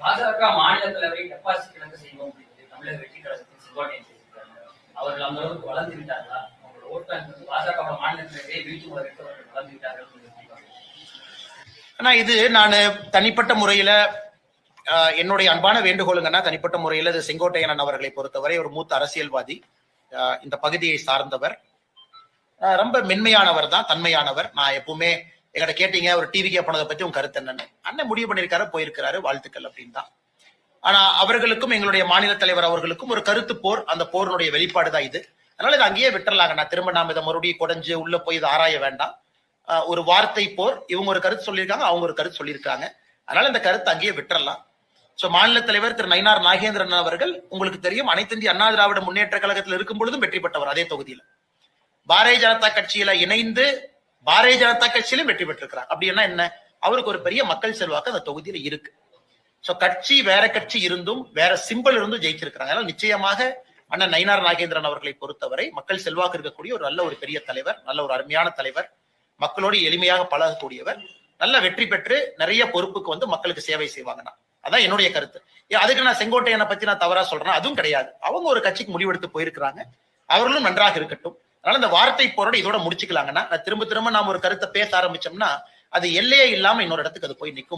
பாஜக மாநில தலைவரை டெபாசிட் இழக்க செய்வோம் தமிழக வெற்றி கழகத்தின் செங்கோட்டையன் சொல்லியிருக்காங்க அவர்கள் அந்த அளவுக்கு வளர்ந்து விட்டார்களா? அவங்களோட ஓட்டு என்பது பாஜக மாநில தலைவரை வீழ்ச்சி அளவிற்கு வளர்ந்து விட்டார்கள் ஆனா இது நான் தனிப்பட்ட முறையில என்னுடைய அன்பான வேண்டுகோளுங்கன்னா தனிப்பட்ட முறையில இது செங்கோட்டையன் அவர்களை பொறுத்தவரை ஒரு மூத்த அரசியல்வாதி இந்த பகுதியை சார்ந்தவர். ரொம்ப மென்மையானவர் தான் தன்மையானவர். நான் எப்பவுமே எங்கிட்ட கேட்டீங்க ஒரு டிவிக்கே போனதை பத்தி உங்க கருத்து என்னன்னு. அண்ணன் முடிவு பண்ணிருக்காரு போயிருக்கிறாரு வாழ்த்துக்கள் அப்படின்னு தான். ஆனா அவர்களுக்கும் எங்களுடைய மாநில தலைவர் அவர்களுக்கும் ஒரு கருத்து போர் அந்த போரினுடைய வெளிப்பாடு தான் இது. அதனால இதை அங்கேயே விட்டுறலாங்க. நான் திரும்ப நாம இதை மறுபடியும் குறைஞ்சு உள்ள போய் இதை ஆராய வேண்டாம். ஆஹ் ஒரு வார்த்தை போர் இவங்க ஒரு கருத்து சொல்லியிருக்காங்க அவங்க ஒரு கருத்து சொல்லியிருக்காங்க. அதனால இந்த கருத்து அங்கேயே விட்டுறலாம். சோ மாநில தலைவர் திரு நயினார் நாகேந்திரன் அவர்கள் உங்களுக்கு தெரியும் அனைத்து இந்திய அண்ணா திராவிட முன்னேற்ற கழகத்தில் இருக்கும் பொழுதும் வெற்றி பெற்றவர் அதே தொகுதியில. பாரதிய ஜனதா கட்சியில இணைந்து பாரதிய ஜனதா கட்சியிலும் வெற்றி பெற்றிருக்கிறார். அப்படின்னா என்ன அவருக்கு ஒரு பெரிய மக்கள் செல்வாக்கு அந்த தொகுதியில இருக்கு. சோ கட்சி வேற கட்சி இருந்தும் வேற சிம்பிள் இருந்தும் ஜெயிச்சிருக்கிறாங்க. அதனால நிச்சயமாக அண்ணன் நயினார் நாகேந்திரன் அவர்களை பொறுத்தவரை மக்கள் செல்வாக்கு இருக்கக்கூடிய ஒரு நல்ல ஒரு பெரிய தலைவர் நல்ல ஒரு அருமையான தலைவர் மக்களோடு எளிமையாக பழகக்கூடியவர் நல்ல வெற்றி பெற்று நிறைய பொறுப்புக்கு வந்து மக்களுக்கு சேவை செய்வாங்கன்னா அதான் என்னுடைய கருத்து. அதுக்கு நான் செங்கோட்டையனை பத்தி நான் தவறா சொல்றேன். அதுவும் கிடையாது. அவங்க ஒரு கட்சிக்கு முடிவெடுத்து போயிருக்கிறாங்க. அவர்களும் நன்றாக இருக்கட்டும். அதனால இந்த வார்த்தை போரோட இதோட முடிச்சுக்கலாங்கன்னா நான் திரும்ப திரும்ப நாம ஒரு கருத்தை பேச ஆரம்பிச்சோம்னா அது எல்லையே இல்லாம இன்னொரு இடத்துக்கு அது போய் நிற்கும்